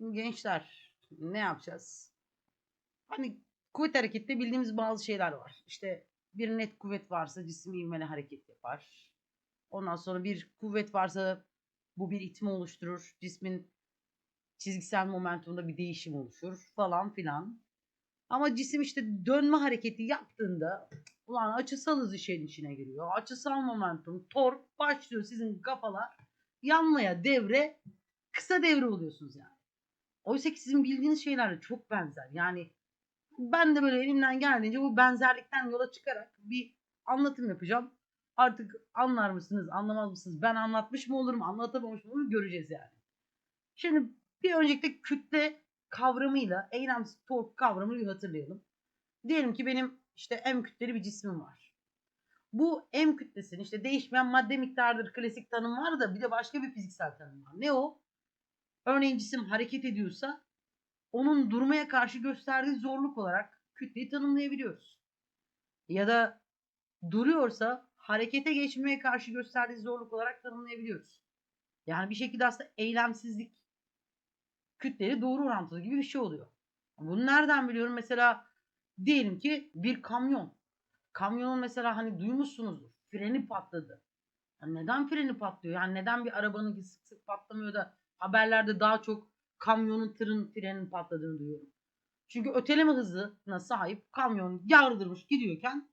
Gençler ne yapacağız? Hani kuvvet harekette bildiğimiz bazı şeyler var. İşte bir net kuvvet varsa cisim ivmeli hareket yapar. Ondan sonra bir kuvvet varsa bu bir itme oluşturur. Cismin çizgisel momentumunda bir değişim oluşur falan filan. Ama cisim işte dönme hareketi yaptığında ulan açısal hız işin içine giriyor. Açısal momentum, tork başlıyor sizin kafalar yanmaya devre kısa devre oluyorsunuz yani. Oysa ki sizin bildiğiniz şeylerle çok benzer. Yani ben de böyle elimden geldiğince bu benzerlikten yola çıkarak bir anlatım yapacağım. Artık anlar mısınız, anlamaz mısınız? Ben anlatmış mı olurum, anlatamamış mı olurum göreceğiz yani. Şimdi bir öncelikle kütle kavramıyla eylemsiz tork kavramını bir hatırlayalım. Diyelim ki benim işte M kütleli bir cismim var. Bu M kütlesinin işte değişmeyen madde miktarıdır klasik tanım var da bir de başka bir fiziksel tanım var. Ne o? Örneğin cisim hareket ediyorsa onun durmaya karşı gösterdiği zorluk olarak kütleyi tanımlayabiliyoruz. Ya da duruyorsa harekete geçmeye karşı gösterdiği zorluk olarak tanımlayabiliyoruz. Yani bir şekilde aslında eylemsizlik kütleri doğru orantılı gibi bir şey oluyor. Bunu nereden biliyorum? Mesela diyelim ki bir kamyon. Kamyonun mesela hani duymuşsunuzdur. Freni patladı. Yani neden freni patlıyor? Yani neden bir arabanın sık sık patlamıyor da haberlerde daha çok kamyonun tırın frenin patladığını duyuyorum. Çünkü öteleme hızına sahip kamyon yardırmış gidiyorken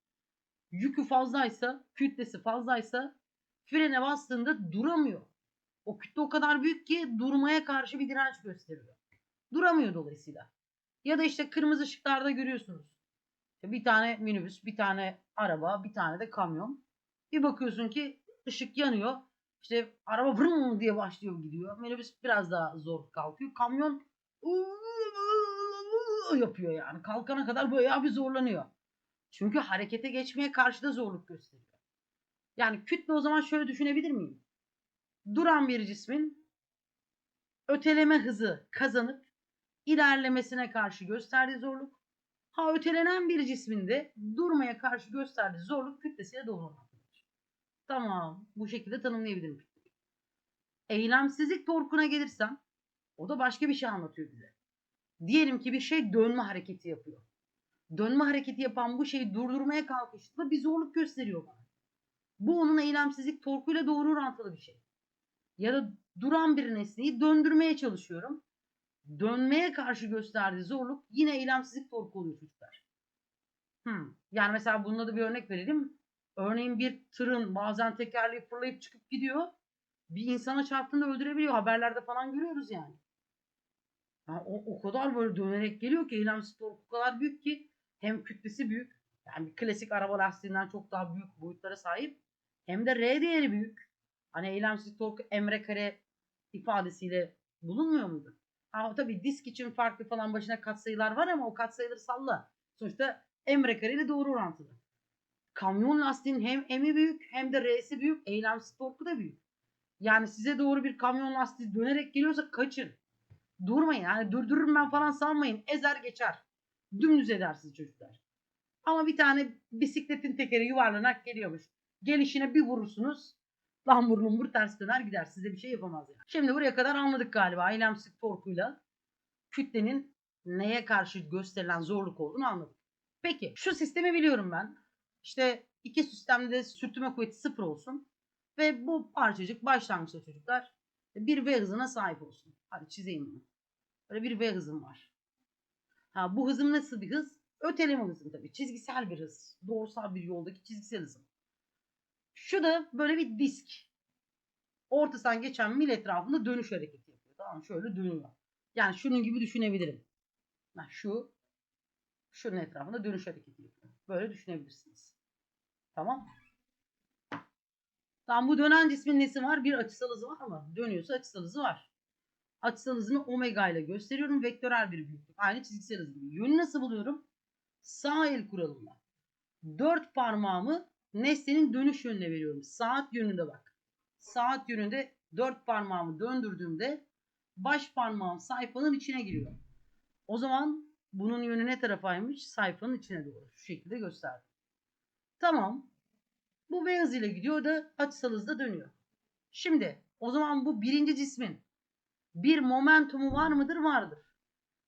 yükü fazlaysa, kütlesi fazlaysa frene bastığında duramıyor. O kütle o kadar büyük ki durmaya karşı bir direnç gösteriyor. Duramıyor dolayısıyla. Ya da işte kırmızı ışıklarda görüyorsunuz. Bir tane minibüs, bir tane araba, bir tane de kamyon. Bir bakıyorsun ki ışık yanıyor. İşte araba vırım diye başlıyor gidiyor. Minibüs biraz daha zor kalkıyor. Kamyon yapıyor yani. Kalkana kadar bayağı bir zorlanıyor. Çünkü harekete geçmeye karşı da zorluk gösteriyor. Yani kütle o zaman şöyle düşünebilir miyim? Duran bir cismin öteleme hızı kazanıp ilerlemesine karşı gösterdiği zorluk. Ha ötelenen bir cismin de durmaya karşı gösterdiği zorluk kütlesiyle doğru. Tamam. Bu şekilde tanımlayabilirim. Eylemsizlik torkuna gelirsem o da başka bir şey anlatıyor bize. Diyelim ki bir şey dönme hareketi yapıyor. Dönme hareketi yapan bu şeyi durdurmaya kalkıştığında bir zorluk gösteriyor bana. Bu onun eylemsizlik torkuyla doğru orantılı bir şey. Ya da duran bir nesneyi döndürmeye çalışıyorum. Dönmeye karşı gösterdiği zorluk yine eylemsizlik torku oluyor çocuklar. Hmm. Yani mesela bunda da bir örnek verelim. Örneğin bir tırın bazen tekerleği fırlayıp çıkıp gidiyor. Bir insana çarptığında öldürebiliyor. Haberlerde falan görüyoruz yani. yani o, o kadar böyle dönerek geliyor ki eylemsiz torku o kadar büyük ki hem kütlesi büyük. Yani bir klasik araba lastiğinden çok daha büyük boyutlara sahip. Hem de R değeri büyük. Hani eylemsiz torku emre kare ifadesiyle bulunmuyor muydu? Ha, tabii disk için farklı falan başına katsayılar var ama o katsayıları salla. Sonuçta emre kare doğru orantılı. Kamyon lastiğinin hem M'i büyük hem de R'si büyük. Eylemsiz torku da büyük. Yani size doğru bir kamyon lastiği dönerek geliyorsa kaçın. Durmayın. Yani durdururum ben falan sanmayın. Ezer geçer. Dümdüz edersiniz çocuklar. Ama bir tane bisikletin tekeri yuvarlanak geliyormuş. Gelişine bir vurursunuz. Lambur lumbur ters döner gider. Size bir şey yapamaz yani. Şimdi buraya kadar anladık galiba. Eylemsizlik torkuyla kütlenin neye karşı gösterilen zorluk olduğunu anladık. Peki şu sistemi biliyorum ben. İşte iki sistemde de sürtünme kuvveti sıfır olsun. Ve bu parçacık başlangıçta çocuklar bir V hızına sahip olsun. Hadi çizeyim bunu. Böyle bir V hızım var. Ha, bu hızım nasıl bir hız? Öteleme hızım tabii. Çizgisel bir hız. Doğrusal bir yoldaki çizgisel hızım. Şu da böyle bir disk. Ortasından geçen mil etrafında dönüş hareketi yapıyor. Tamam şöyle dönüyor. Yani şunun gibi düşünebilirim. Yani şu şunun etrafında dönüş hareketi yapıyor. Böyle düşünebilirsiniz. Tamam. Tamam bu dönen cismin nesi var? Bir açısal hızı var mı? Dönüyorsa açısal hızı var. Açısal hızını omega ile gösteriyorum. Vektörel bir büyüklük. Aynı çizgisel hız gibi. Yönü nasıl buluyorum? Sağ el kuralımla. Dört parmağımı nesnenin dönüş yönüne veriyorum. Saat yönünde bak. Saat yönünde dört parmağımı döndürdüğümde baş parmağım sayfanın içine giriyor. O zaman bunun yönü ne tarafaymış? Sayfanın içine doğru. Şu şekilde gösterdim. Tamam. Bu V hızıyla gidiyor da açısal hızda dönüyor. Şimdi o zaman bu birinci cismin bir momentumu var mıdır? Vardır.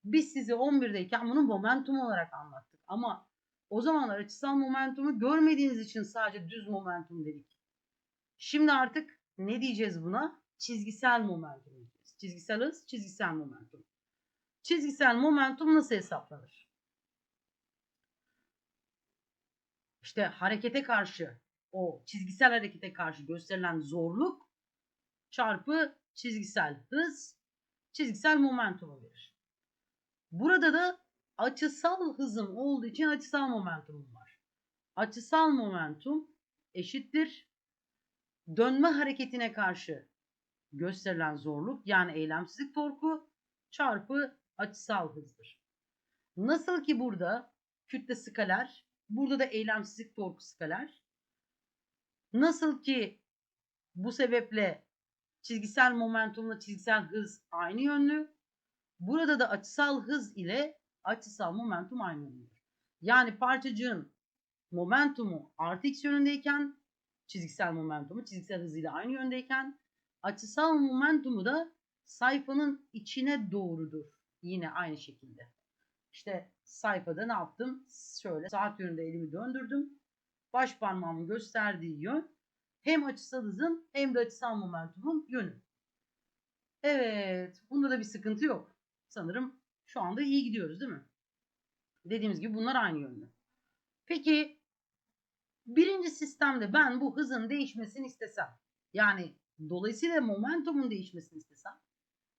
Biz size 11'deyken bunu momentum olarak anlattık. Ama o zamanlar açısal momentumu görmediğiniz için sadece düz momentum dedik. Şimdi artık ne diyeceğiz buna? Çizgisel momentum diyeceğiz. Çizgisel hız, çizgisel momentum. Çizgisel momentum nasıl hesaplanır? İşte harekete karşı, o çizgisel harekete karşı gösterilen zorluk çarpı çizgisel hız, çizgisel momentumu verir. Burada da açısal hızım olduğu için açısal momentumum var. Açısal momentum eşittir dönme hareketine karşı gösterilen zorluk yani eylemsizlik torku çarpı açısal hızdır. Nasıl ki burada kütle skaler, burada da eylemsizlik torku skaler. Nasıl ki bu sebeple çizgisel momentumla çizgisel hız aynı yönlü. Burada da açısal hız ile açısal momentum aynı yönlüdür. Yani parçacığın momentumu artı x yönündeyken çizgisel momentumu çizgisel hızıyla aynı yöndeyken açısal momentumu da sayfanın içine doğrudur. Yine aynı şekilde. İşte sayfada ne yaptım? Şöyle saat yönünde elimi döndürdüm. Baş parmağımın gösterdiği yön hem açısal hızın hem de açısal momentumun yönü. Evet. Bunda da bir sıkıntı yok. Sanırım şu anda iyi gidiyoruz değil mi? Dediğimiz gibi bunlar aynı yönde. Peki birinci sistemde ben bu hızın değişmesini istesem yani dolayısıyla momentumun değişmesini istesem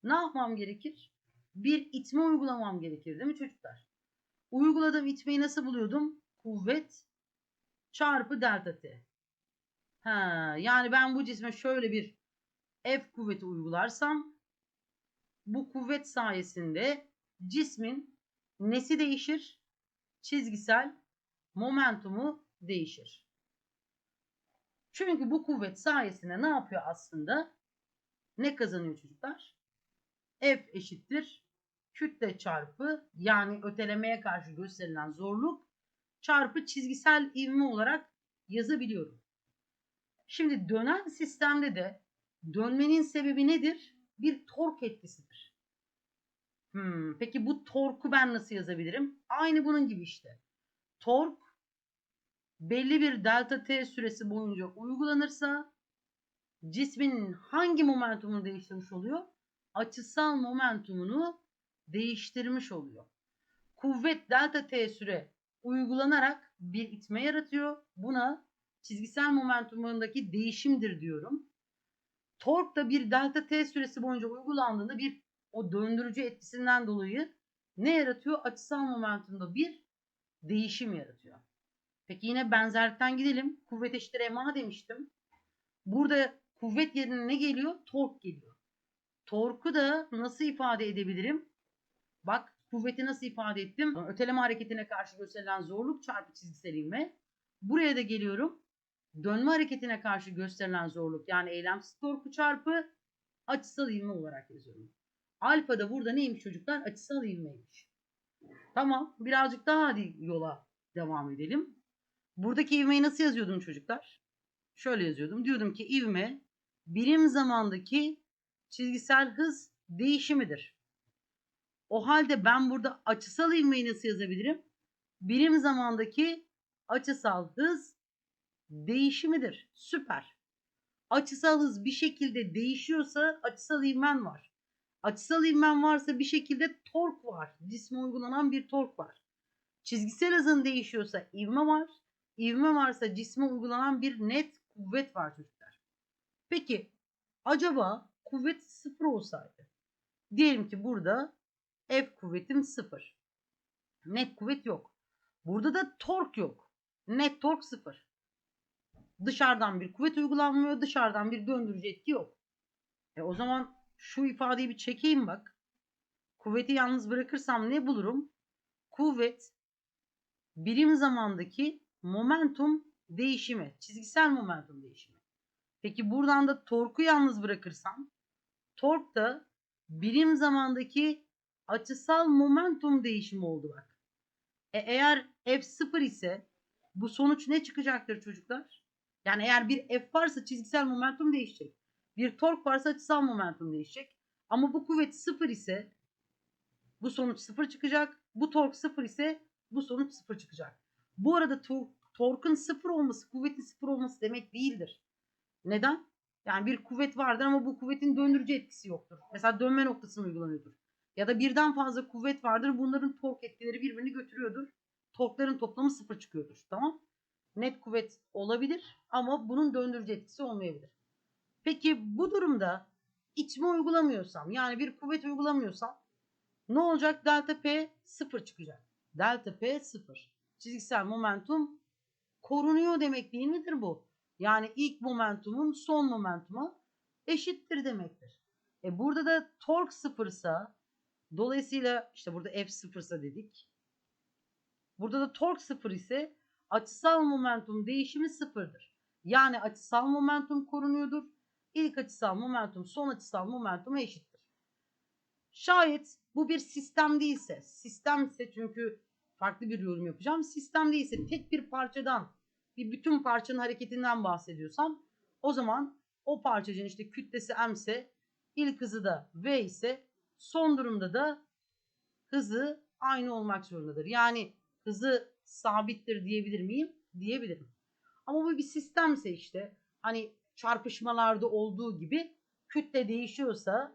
ne yapmam gerekir? Bir itme uygulamam gerekir değil mi çocuklar? Uyguladığım itmeyi nasıl buluyordum? Kuvvet çarpı delta t. Ha, yani ben bu cisme şöyle bir F kuvveti uygularsam bu kuvvet sayesinde cismin nesi değişir? Çizgisel momentumu değişir. Çünkü bu kuvvet sayesinde ne yapıyor aslında? Ne kazanıyor çocuklar? F eşittir kütle çarpı yani ötelemeye karşı gösterilen zorluk çarpı çizgisel ivme olarak yazabiliyorum. Şimdi dönen sistemde de dönmenin sebebi nedir? Bir tork etkisidir. Hmm, peki bu torku ben nasıl yazabilirim? Aynı bunun gibi işte. Tork belli bir delta t süresi boyunca uygulanırsa cismin hangi momentumunu değiştirmiş oluyor? Açısal momentumunu değiştirmiş oluyor. Kuvvet delta t süre uygulanarak bir itme yaratıyor. Buna çizgisel momentumundaki değişimdir diyorum. Tork da bir delta t süresi boyunca uygulandığında bir o döndürücü etkisinden dolayı ne yaratıyor? Açısal momentumda bir değişim yaratıyor. Peki yine benzerlikten gidelim. Kuvvet eşittir ma demiştim. Burada kuvvet yerine ne geliyor? Tork geliyor. Torku da nasıl ifade edebilirim? Bak kuvveti nasıl ifade ettim? Öteleme hareketine karşı gösterilen zorluk çarpı çizgisel ivme. Buraya da geliyorum. Dönme hareketine karşı gösterilen zorluk yani eylemsiz torku çarpı açısal ivme olarak yazıyorum. Alfa da burada neymiş çocuklar? Açısal ivmeymiş. Tamam. Birazcık daha hadi yola devam edelim. Buradaki ivmeyi nasıl yazıyordum çocuklar? Şöyle yazıyordum. Diyordum ki ivme birim zamandaki çizgisel hız değişimidir. O halde ben burada açısal ivmeyi nasıl yazabilirim? Birim zamandaki açısal hız değişimidir. Süper. Açısal hız bir şekilde değişiyorsa açısal ivmen var. Açısal ivmen varsa bir şekilde tork var. Cisme uygulanan bir tork var. Çizgisel hızın değişiyorsa ivme var. İvme varsa cisme uygulanan bir net kuvvet var çocuklar. Peki acaba kuvvet sıfır olsaydı? Diyelim ki burada F kuvvetim sıfır. Net kuvvet yok. Burada da tork yok. Net tork sıfır. Dışarıdan bir kuvvet uygulanmıyor. Dışarıdan bir döndürücü etki yok. E o zaman şu ifadeyi bir çekeyim bak. Kuvveti yalnız bırakırsam ne bulurum? Kuvvet birim zamandaki momentum değişimi. Çizgisel momentum değişimi. Peki buradan da torku yalnız bırakırsam tork da birim zamandaki açısal momentum değişimi oldu bak. E eğer F0 ise bu sonuç ne çıkacaktır çocuklar? Yani eğer bir F varsa çizgisel momentum değişecek. Bir tork varsa açısal momentum değişecek. Ama bu kuvvet sıfır ise bu sonuç sıfır çıkacak. Bu tork sıfır ise bu sonuç sıfır çıkacak. Bu arada tor- torkun sıfır olması, kuvvetin sıfır olması demek değildir. Neden? Yani bir kuvvet vardır ama bu kuvvetin döndürücü etkisi yoktur. Mesela dönme noktasına uygulanıyordur. Ya da birden fazla kuvvet vardır. Bunların tork etkileri birbirini götürüyordur. Torkların toplamı sıfır çıkıyordur. Tamam? Net kuvvet olabilir ama bunun döndürücü etkisi olmayabilir. Peki bu durumda itme uygulamıyorsam yani bir kuvvet uygulamıyorsam ne olacak? Delta P sıfır çıkacak. Delta P sıfır. Çizgisel momentum korunuyor demek değil midir bu? Yani ilk momentumun son momentuma eşittir demektir. E burada da tork sıfırsa dolayısıyla işte burada F sıfırsa dedik. Burada da tork sıfır ise açısal momentum değişimi sıfırdır. Yani açısal momentum korunuyordur. İlk açısal momentum son açısal momentuma eşittir. Şayet bu bir sistem değilse, sistem ise çünkü farklı bir yorum yapacağım. Sistem değilse tek bir parçadan, bir bütün parçanın hareketinden bahsediyorsam o zaman o parçacığın işte kütlesi m ise ilk hızı da v ise son durumda da hızı aynı olmak zorundadır. Yani hızı sabittir diyebilir miyim? Diyebilirim. Ama bu bir sistemse işte hani çarpışmalarda olduğu gibi kütle değişiyorsa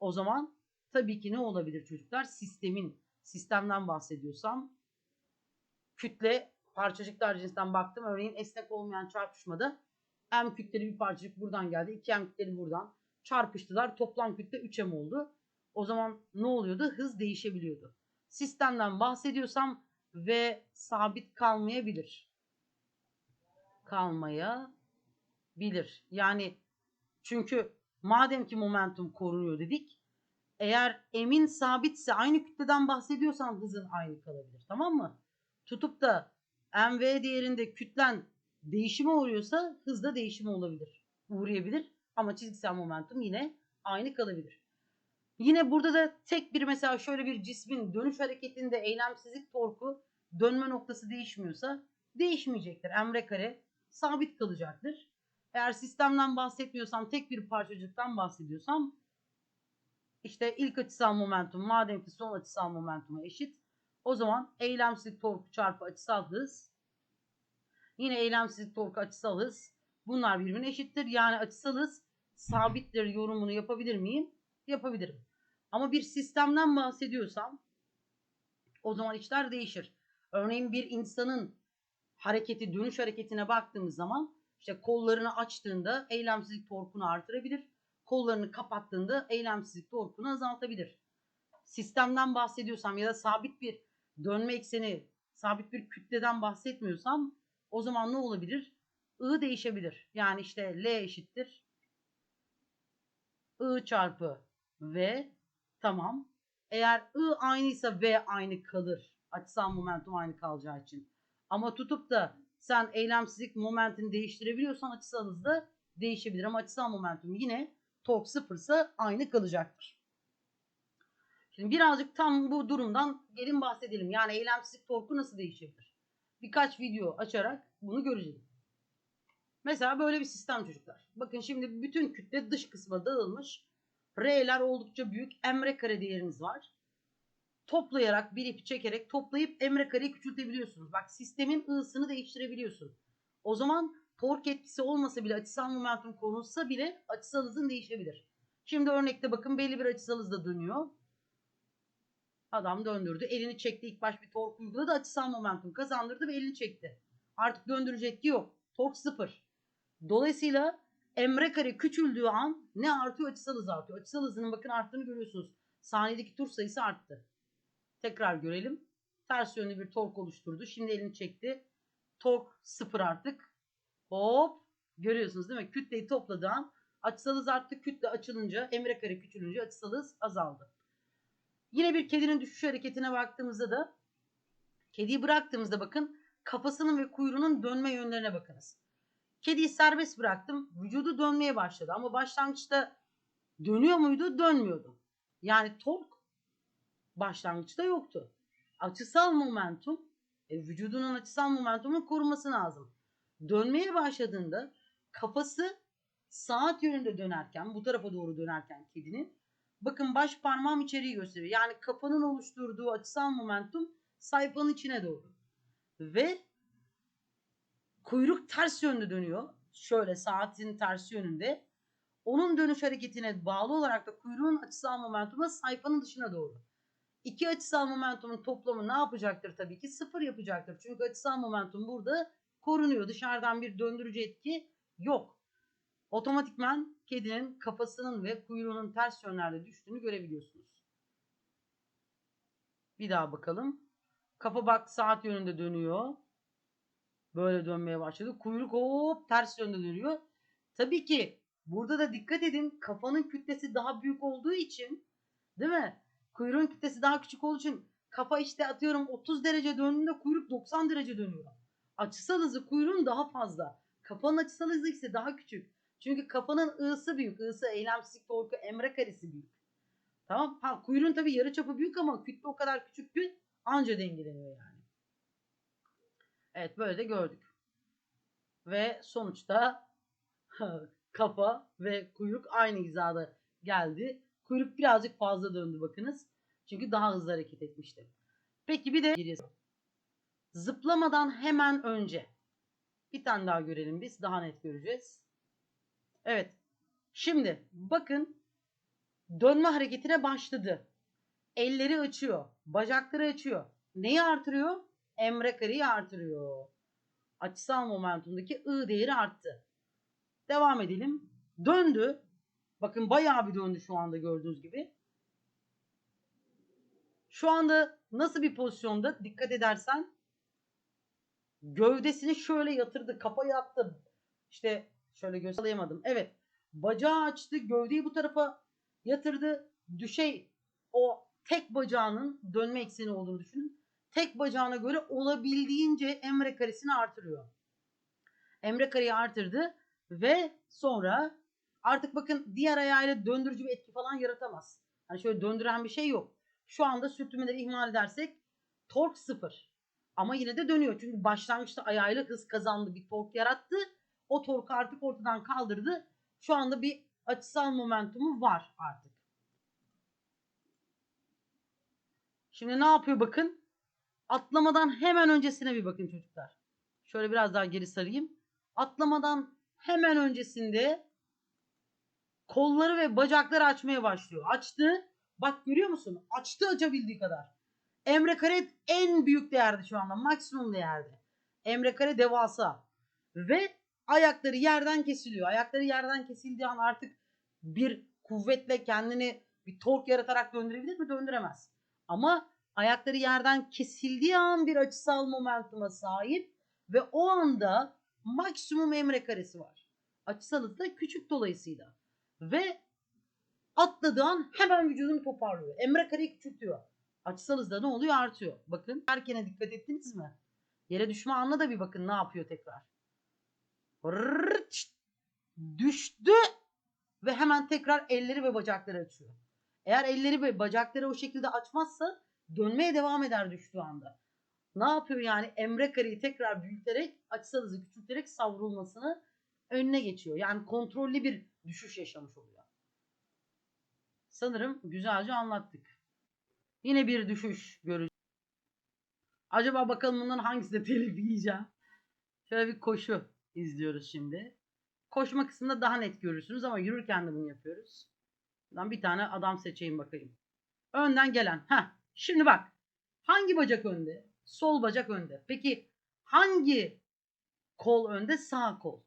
o zaman tabii ki ne olabilir çocuklar? Sistemin, sistemden bahsediyorsam kütle parçacıklar cinsinden baktım. Örneğin esnek olmayan çarpışmada m kütleli bir parçacık buradan geldi. 2m kütleli buradan çarpıştılar. Toplam kütle 3m oldu. O zaman ne oluyordu? Hız değişebiliyordu. Sistemden bahsediyorsam ve sabit kalmayabilir. Kalmayabilir. Yani çünkü madem ki momentum korunuyor dedik. Eğer emin sabitse aynı kütleden bahsediyorsan hızın aynı kalabilir. Tamam mı? Tutup da mv değerinde kütlen değişime uğruyorsa hızda değişimi olabilir. Uğrayabilir. Ama çizgisel momentum yine aynı kalabilir. Yine burada da tek bir mesela şöyle bir cismin dönüş hareketinde eylemsizlik torku dönme noktası değişmiyorsa değişmeyecektir. Emre kare sabit kalacaktır. Eğer sistemden bahsetmiyorsam tek bir parçacıktan bahsediyorsam işte ilk açısal momentum madem ki son açısal momentuma eşit o zaman eylemsizlik torku çarpı açısal hız yine eylemsizlik torku açısal hız bunlar birbirine eşittir. Yani açısal hız sabittir yorumunu yapabilir miyim? Yapabilirim. Ama bir sistemden bahsediyorsam o zaman işler değişir. Örneğin bir insanın hareketi, dönüş hareketine baktığımız zaman işte kollarını açtığında eylemsizlik torkunu artırabilir. Kollarını kapattığında eylemsizlik torkunu azaltabilir. Sistemden bahsediyorsam ya da sabit bir dönme ekseni, sabit bir kütleden bahsetmiyorsam o zaman ne olabilir? I değişebilir. Yani işte L eşittir. I çarpı V tamam. Eğer I aynıysa V aynı kalır. Açısal momentum aynı kalacağı için. Ama tutup da sen eylemsizlik momentini değiştirebiliyorsan açısal hız da değişebilir. Ama açısal momentum yine tork sıfırsa aynı kalacaktır. Şimdi birazcık tam bu durumdan gelin bahsedelim. Yani eylemsizlik torku nasıl değişebilir? Birkaç video açarak bunu göreceğiz. Mesela böyle bir sistem çocuklar. Bakın şimdi bütün kütle dış kısma dağılmış. R'ler oldukça büyük. Emre kare değeriniz var. Toplayarak bir ipi çekerek toplayıp emre kareyi küçültebiliyorsunuz. Bak sistemin ısını değiştirebiliyorsun. O zaman tork etkisi olmasa bile açısal momentum konulsa bile açısal hızın değişebilir. Şimdi örnekte bakın belli bir açısal hızda dönüyor. Adam döndürdü. Elini çekti. İlk baş bir tork uyguladı. Açısal momentum kazandırdı ve elini çekti. Artık döndürücü etki yok. Tork sıfır. Dolayısıyla emre kare küçüldüğü an ne artıyor? Açısal hız artıyor. Açısal hızının bakın arttığını görüyorsunuz. Saniyedeki tur sayısı arttı. Tekrar görelim. Ters yönlü bir tork oluşturdu. Şimdi elini çekti. Tork sıfır artık. Hop. Görüyorsunuz değil mi? Kütleyi topladığı an açısal hız arttı. Kütle açılınca emre kare küçülünce açısal hız azaldı. Yine bir kedinin düşüş hareketine baktığımızda da kediyi bıraktığımızda bakın kafasının ve kuyruğunun dönme yönlerine bakınız. Kediyi serbest bıraktım. Vücudu dönmeye başladı ama başlangıçta dönüyor muydu? Dönmüyordu. Yani tork başlangıçta yoktu. Açısal momentum e, vücudunun açısal momentumunu koruması lazım. Dönmeye başladığında kafası saat yönünde dönerken bu tarafa doğru dönerken kedinin Bakın baş parmağım içeriği gösteriyor. Yani kafanın oluşturduğu açısal momentum sayfanın içine doğru. Ve kuyruk ters yönde dönüyor. Şöyle saatin tersi yönünde. Onun dönüş hareketine bağlı olarak da kuyruğun açısal momentumu sayfanın dışına doğru. İki açısal momentumun toplamı ne yapacaktır tabii ki? Sıfır yapacaktır. Çünkü açısal momentum burada korunuyor. Dışarıdan bir döndürücü etki yok. Otomatikman kedinin kafasının ve kuyruğunun ters yönlerde düştüğünü görebiliyorsunuz. Bir daha bakalım. Kafa bak saat yönünde dönüyor. Böyle dönmeye başladı. Kuyruk hop ters yönde dönüyor. Tabii ki burada da dikkat edin kafanın kütlesi daha büyük olduğu için değil mi? Kuyruğun kütlesi daha küçük olduğu için kafa işte atıyorum 30 derece döndüğünde kuyruk 90 derece dönüyor. Açısal hızı kuyruğun daha fazla. Kafanın açısal hızı ise daha küçük. Çünkü kafanın ı'sı büyük. I'sı eylemsizlik torku emre karesi büyük. Tamam. Ha, kuyruğun tabii yarı çapı büyük ama kütle o kadar küçük ki anca dengeleniyor yani. Evet böyle de gördük. Ve sonuçta kafa ve kuyruk aynı hizada geldi. Kuyruk birazcık fazla döndü bakınız. Çünkü daha hızlı hareket etmişti. Peki bir de zıplamadan hemen önce bir tane daha görelim biz. Daha net göreceğiz. Evet. Şimdi bakın dönme hareketine başladı. Elleri açıyor. Bacakları açıyor. Neyi artırıyor? Emre kareyi artırıyor. Açısal momentumdaki I değeri arttı. Devam edelim. Döndü. Bakın bayağı bir döndü şu anda gördüğünüz gibi. Şu anda nasıl bir pozisyonda dikkat edersen gövdesini şöyle yatırdı. Kafa yattı. İşte şöyle göstereyemadım. Evet. Bacağı açtı. Gövdeyi bu tarafa yatırdı. Düşey o tek bacağının dönme ekseni olduğunu düşünün. Tek bacağına göre olabildiğince emre karesini artırıyor. Emre kareyi artırdı ve sonra artık bakın diğer ayağıyla döndürücü bir etki falan yaratamaz. Hani şöyle döndüren bir şey yok. Şu anda sürtünmeleri ihmal edersek tork sıfır. Ama yine de dönüyor. Çünkü başlangıçta ayağıyla hız kazandı. Bir tork yarattı. O torku artık ortadan kaldırdı. Şu anda bir açısal momentumu var artık. Şimdi ne yapıyor bakın. Atlamadan hemen öncesine bir bakın çocuklar. Şöyle biraz daha geri sarayım. Atlamadan hemen öncesinde kolları ve bacakları açmaya başlıyor. Açtı. Bak görüyor musun? Açtı açabildiği kadar. Emre Kare en büyük değerdi şu anda. Maksimum değerdi. Emre Kare devasa. Ve ayakları yerden kesiliyor. Ayakları yerden kesildiği an artık bir kuvvetle kendini bir tork yaratarak döndürebilir mi? Döndüremez. Ama ayakları yerden kesildiği an bir açısal momentuma sahip ve o anda maksimum emre karesi var. Açısal hızı da küçük dolayısıyla. Ve atladığı an hemen vücudunu toparlıyor. Emre kareyi küçültüyor. Açısal hızda ne oluyor? Artıyor. Bakın erkene dikkat ettiniz mi? Yere düşme anına da bir bakın ne yapıyor tekrar. Düştü ve hemen tekrar elleri ve bacakları açıyor. Eğer elleri ve bacakları o şekilde açmazsa dönmeye devam eder düştüğü anda. Ne yapıyor yani? Emre kareyi tekrar büyüterek açısal hızı küçülterek savrulmasını önüne geçiyor. Yani kontrollü bir düşüş yaşamış oluyor. Sanırım güzelce anlattık. Yine bir düşüş göreceğiz. Acaba bakalım bunların hangisi de telif yiyeceğim. Şöyle bir koşu izliyoruz şimdi. Koşma kısmında daha net görürsünüz ama yürürken de bunu yapıyoruz. Buradan bir tane adam seçeyim bakayım. Önden gelen. Heh. Şimdi bak. Hangi bacak önde? Sol bacak önde. Peki hangi kol önde? Sağ kol.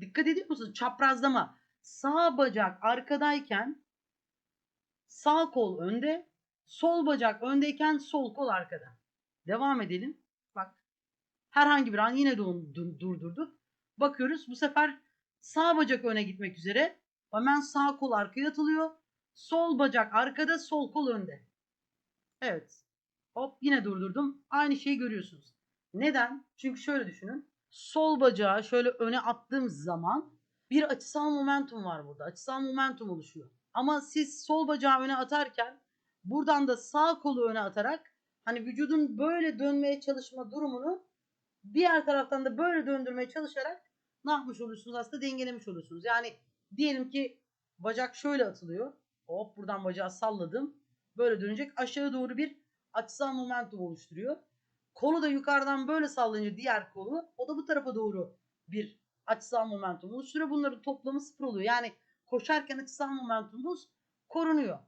Dikkat ediyor musunuz? Çaprazlama. Sağ bacak arkadayken sağ kol önde, sol bacak öndeyken sol kol arkada. Devam edelim. Bak. Herhangi bir an yine dur- dur- durdurduk. Bakıyoruz bu sefer sağ bacak öne gitmek üzere. Hemen sağ kol arkaya atılıyor. Sol bacak arkada, sol kol önde. Evet. Hop yine durdurdum. Aynı şeyi görüyorsunuz. Neden? Çünkü şöyle düşünün. Sol bacağı şöyle öne attığım zaman bir açısal momentum var burada. Açısal momentum oluşuyor. Ama siz sol bacağı öne atarken buradan da sağ kolu öne atarak hani vücudun böyle dönmeye çalışma durumunu diğer taraftan da böyle döndürmeye çalışarak ne yapmış oluyorsunuz aslında dengelemiş oluyorsunuz. Yani diyelim ki bacak şöyle atılıyor. Hop buradan bacağı salladım. Böyle dönecek. Aşağı doğru bir açısal momentum oluşturuyor. Kolu da yukarıdan böyle sallayınca diğer kolu o da bu tarafa doğru bir açısal momentum oluşturuyor. Bunların toplamı sıfır oluyor. Yani koşarken açısal momentumumuz korunuyor.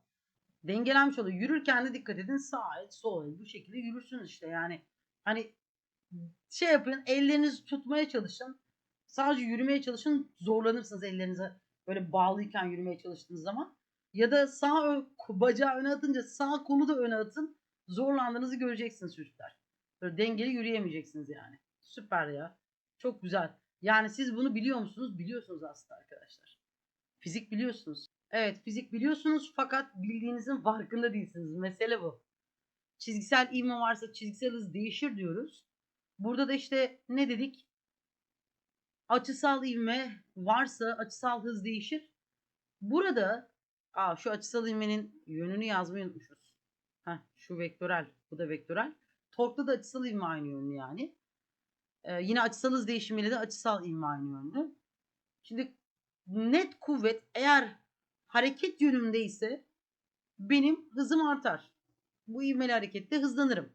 Dengelenmiş oluyor. Yürürken de dikkat edin sağ el sol el bu şekilde yürürsünüz işte yani. Hani şey yapın ellerinizi tutmaya çalışın. Sadece yürümeye çalışın zorlanırsınız ellerinize böyle bağlıyken yürümeye çalıştığınız zaman. Ya da sağ ön, bacağı öne atınca sağ kolu da öne atın. Zorlandığınızı göreceksiniz çocuklar. Böyle dengeli yürüyemeyeceksiniz yani. Süper ya. Çok güzel. Yani siz bunu biliyor musunuz? Biliyorsunuz aslında arkadaşlar. Fizik biliyorsunuz. Evet fizik biliyorsunuz fakat bildiğinizin farkında değilsiniz. Mesele bu. Çizgisel ivme varsa çizgisel hız değişir diyoruz. Burada da işte ne dedik? Açısal ivme varsa açısal hız değişir. Burada aa, şu açısal ivmenin yönünü yazmayı unutmuşuz. Heh, şu vektörel, bu da vektörel. Torkta da açısal ivme aynı yönlü yani. Ee, yine açısal hız değişimiyle de açısal ivme aynı yönlü. Şimdi net kuvvet eğer hareket yönümde ise benim hızım artar. Bu ivmeli harekette hızlanırım.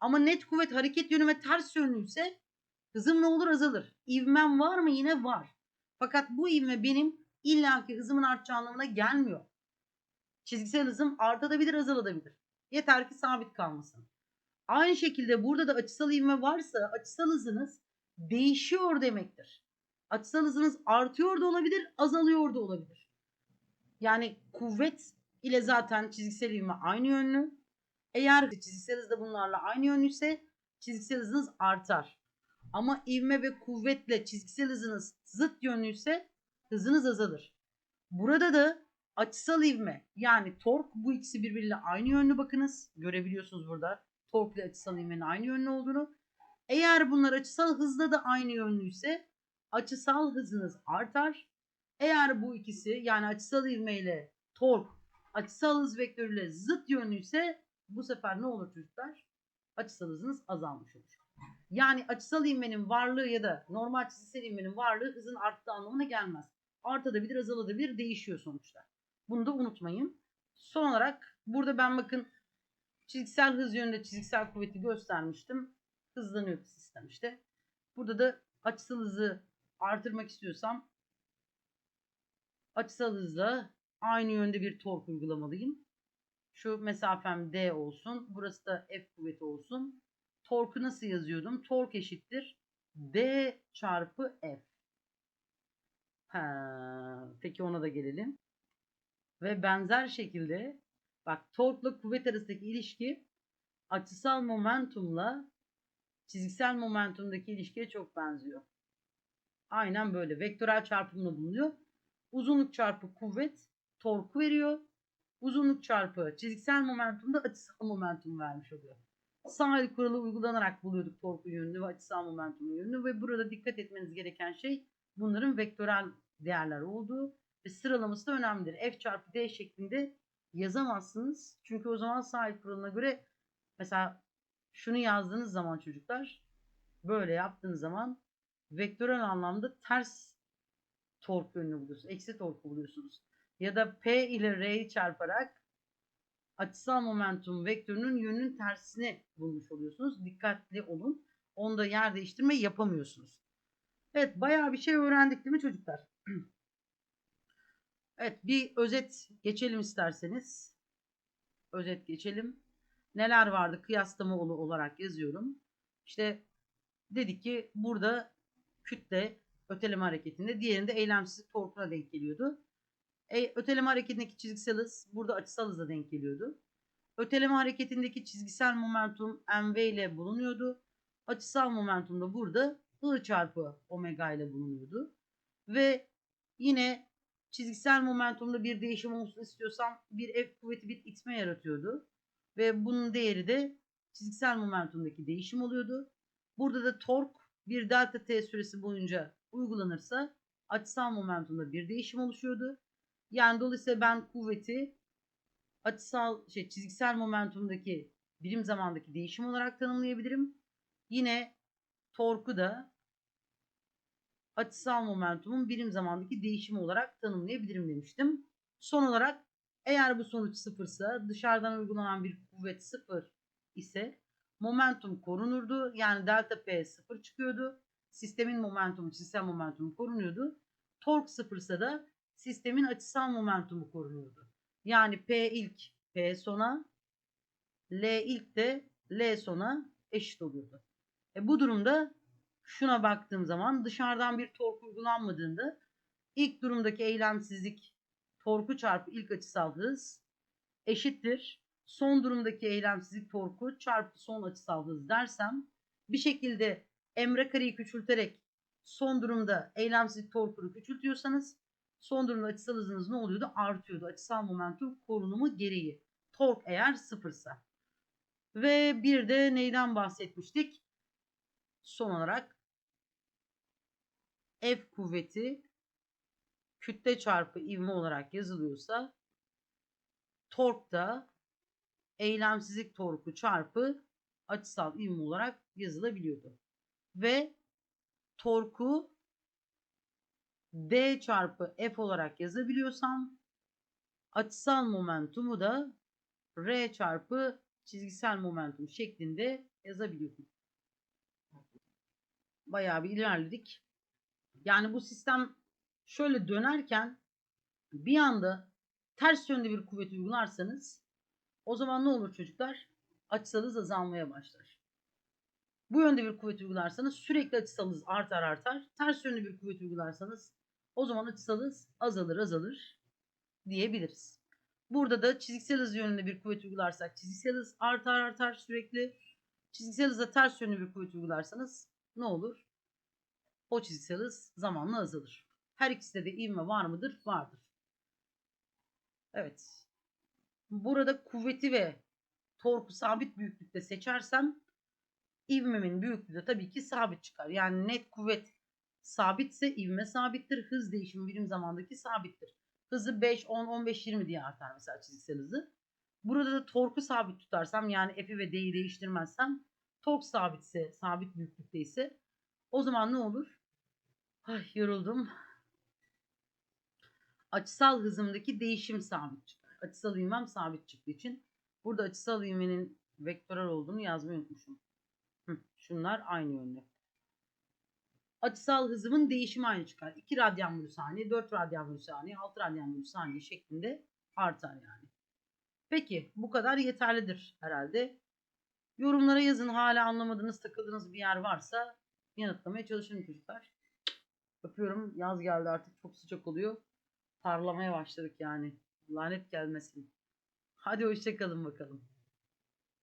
Ama net kuvvet hareket yönüme ters yönlüyse hızım ne olur azalır. İvmem var mı? Yine var. Fakat bu ivme benim illaki hızımın artacağı anlamına gelmiyor. Çizgisel hızım artabilir azalabilir. Yeter ki sabit kalmasın. Aynı şekilde burada da açısal ivme varsa açısal hızınız değişiyor demektir. Açısal hızınız artıyor da olabilir, azalıyor da olabilir. Yani kuvvet ile zaten çizgisel ivme aynı yönlü. Eğer çizgisel hız da bunlarla aynı yönlüyse çizgisel hızınız artar. Ama ivme ve kuvvetle çizgisel hızınız zıt yönlüyse hızınız azalır. Burada da açısal ivme yani tork bu ikisi birbiriyle aynı yönlü bakınız. Görebiliyorsunuz burada tork ile açısal ivmenin aynı yönlü olduğunu. Eğer bunlar açısal hızla da aynı yönlüyse açısal hızınız artar. Eğer bu ikisi yani açısal ivme ile tork açısal hız vektörüyle zıt yönlüyse bu sefer ne olur çocuklar? Açısal hızınız azalmış olur. Yani açısal ivmenin varlığı ya da normal çizgisel ivmenin varlığı hızın arttığı anlamına gelmez. Artabilir, azalabilir, değişiyor sonuçta. Bunu da unutmayın. Son olarak burada ben bakın çizgisel hız yönünde çizgisel kuvveti göstermiştim. Hızlanıyor sistem işte. Burada da açısal hızı artırmak istiyorsam açısal hızla aynı yönde bir tork uygulamalıyım. Şu mesafem D olsun. Burası da F kuvveti olsun. Torku nasıl yazıyordum? Tork eşittir. D çarpı F. Ha, peki ona da gelelim. Ve benzer şekilde bak torkla kuvvet arasındaki ilişki açısal momentumla çizgisel momentumdaki ilişkiye çok benziyor. Aynen böyle. Vektörel çarpımla bulunuyor. Uzunluk çarpı kuvvet torku veriyor. Uzunluk çarpı çizgisel momentumda açısal momentum vermiş oluyor. Sağ el kuralı uygulanarak buluyorduk torku yönünü ve açısal momentumun yönünü ve burada dikkat etmeniz gereken şey bunların vektörel değerler olduğu ve sıralaması da önemlidir. F çarpı D şeklinde yazamazsınız. Çünkü o zaman el kuralına göre mesela şunu yazdığınız zaman çocuklar böyle yaptığınız zaman vektörel anlamda ters tork yönünü buluyorsunuz. Eksi torku buluyorsunuz. Ya da P ile R'yi çarparak açısal momentum vektörünün yönünün tersini bulmuş oluyorsunuz. Dikkatli olun. Onda yer değiştirme yapamıyorsunuz. Evet bayağı bir şey öğrendik değil mi çocuklar? evet bir özet geçelim isterseniz. Özet geçelim. Neler vardı kıyaslama olarak yazıyorum. İşte dedik ki burada kütle öteleme hareketinde diğerinde eylemsizlik torkuna denk geliyordu. E, öteleme hareketindeki çizgisel hız burada açısal hıza denk geliyordu. Öteleme hareketindeki çizgisel momentum mv ile bulunuyordu. Açısal momentum da burada I çarpı omega ile bulunuyordu. Ve yine çizgisel momentumda bir değişim olsun istiyorsam bir F kuvveti bir itme yaratıyordu. Ve bunun değeri de çizgisel momentumdaki değişim oluyordu. Burada da tork bir delta t süresi boyunca uygulanırsa açısal momentumda bir değişim oluşuyordu. Yani dolayısıyla ben kuvveti açısal şey çizgisel momentumdaki birim zamandaki değişim olarak tanımlayabilirim. Yine torku da açısal momentumun birim zamandaki değişimi olarak tanımlayabilirim demiştim. Son olarak Eğer bu sonuç sıfırsa dışarıdan uygulanan bir kuvvet sıfır ise momentum korunurdu. Yani delta P sıfır çıkıyordu. Sistemin momentumu, sistem momentumu korunuyordu. Tork sıfırsa da sistemin açısal momentumu korunuyordu. Yani P ilk P sona, L ilk de L sona eşit oluyordu. E bu durumda şuna baktığım zaman dışarıdan bir tork uygulanmadığında ilk durumdaki eylemsizlik torku çarpı ilk açısal hız eşittir. Son durumdaki eylemsizlik torku çarpı son açısal hız dersem bir şekilde emre kareyi küçülterek son durumda eylemsizlik torkunu küçültüyorsanız son durumda açısal hızınız ne oluyordu? Artıyordu. Açısal momentum korunumu gereği. Tork eğer sıfırsa. Ve bir de neyden bahsetmiştik? Son olarak F kuvveti kütle çarpı ivme olarak yazılıyorsa tork da eylemsizlik torku çarpı açısal ivme olarak yazılabiliyordu. Ve torku D çarpı F olarak yazabiliyorsam açısal momentumu da R çarpı çizgisel momentum şeklinde yazabiliyordum. Bayağı bir ilerledik. Yani bu sistem şöyle dönerken bir anda ters yönde bir kuvvet uygularsanız o zaman ne olur çocuklar? Açısal hız azalmaya başlar. Bu yönde bir kuvvet uygularsanız sürekli açısal hız artar artar. Ters yönde bir kuvvet uygularsanız o zaman açısal hız azalır azalır diyebiliriz. Burada da çizgisel hız yönünde bir kuvvet uygularsak çizgisel hız artar artar sürekli. Çizgisel hıza ters yönlü bir kuvvet uygularsanız ne olur? O çizgisel hız zamanla azalır. Her ikisinde de ivme var mıdır? Vardır. Evet. Burada kuvveti ve torku sabit büyüklükte seçersem ivmemin büyüklüğü de tabii ki sabit çıkar. Yani net kuvvet sabitse ivme sabittir. Hız değişimi birim zamandaki sabittir. Hızı 5, 10, 15, 20 diye artar mesela çizgisel hızı. Burada da torku sabit tutarsam yani F'i ve D'yi değiştirmezsem tork sabitse, sabit büyüklükte ise o zaman ne olur? Ay yoruldum. Açısal hızımdaki değişim sabit çıkar. Açısal ivmem sabit çıktığı için burada açısal ivmenin vektörel olduğunu yazmayı unutmuşum. Hı, şunlar aynı yönde. Açısal hızımın değişimi aynı çıkar. 2 radyan bölü saniye, 4 radyan bölü saniye, 6 radyan bölü saniye şeklinde artar yani. Peki bu kadar yeterlidir herhalde. Yorumlara yazın hala anlamadığınız takıldığınız bir yer varsa yanıtlamaya çalışın çocuklar. Öpüyorum. Yaz geldi artık çok sıcak oluyor. Parlamaya başladık yani. Lanet gelmesin. Hadi hoşçakalın bakalım.